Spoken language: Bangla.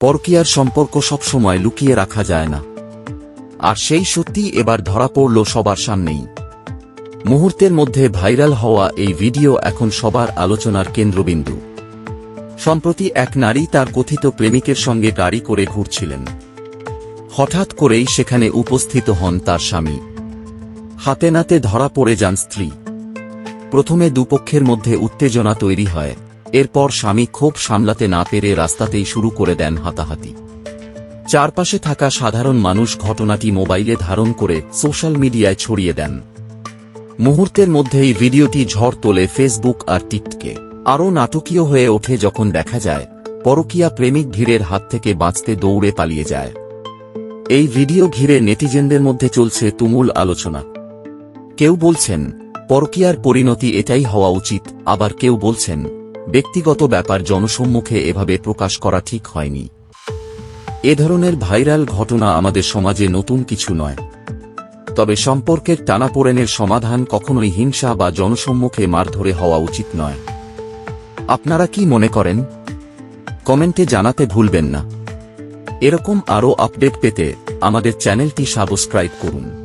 পরকীয়ার সম্পর্ক সবসময় লুকিয়ে রাখা যায় না। আর সেই সত্যি এবার ধরা পড়ল সবার সামনেই। মুহূর্তের মধ্যে ভাইরাল হওয়া এই ভিডিও এখন সবার আলোচনার কেন্দ্রবিন্দু। সম্প্রতি এক নারী তার কথিত প্রেমিকের সঙ্গে গাড়ি করে ঘুরছিলেন। হঠাৎ করেই সেখানে উপস্থিত হন তার স্বামী। হাতে নাতে ধরা পড়ে যান স্ত্রী। প্রথমে দুপক্ষের মধ্যে উত্তেজনা তৈরি হয়। এরপর স্বামী ক্ষোভ সামলাতে না পেরে রাস্তাতেই শুরু করে দেন হাতাহাতি। চারপাশে থাকা সাধারণ মানুষ ঘটনাটি মোবাইলে ধারণ করে সোশ্যাল মিডিয়ায় ছড়িয়ে দেন। মুহূর্তের মধ্যেই ভিডিওটি ঝড় তোলে ফেসবুক আর টিকটকে। আরও নাটকীয় হয়ে ওঠে যখন দেখা যায়, পরকীয়া প্রেমিক ভিড়ের হাত থেকে বাঁচতে দৌড়ে পালিয়ে যায়। এই ভিডিও ঘিরে নেটিজেনদের মধ্যে চলছে তুমুল আলোচনা। কেউ বলছেন পরকীয়ার পরিণতি এটাই হওয়া উচিত, আবার কেউ বলছেন, ব্যক্তিগত ব্যাপার জনসম্মুখে এভাবে প্রকাশ করা ঠিক হয়নি। এ ধরনের ভাইরাল ঘটনা আমাদের সমাজে নতুন কিছু নয়। তবে সম্পর্কের টানাপোড়েনের সমাধান কখনোই হিংসা বা জনসম্মুখে মারধরে হওয়া উচিত নয়। আপনারা কি মনে করেন? কমেন্টে জানাতে ভুলবেন না। এরকম আরও আপডেট পেতে আমাদের চ্যানেলটি সাবস্ক্রাইব করুন।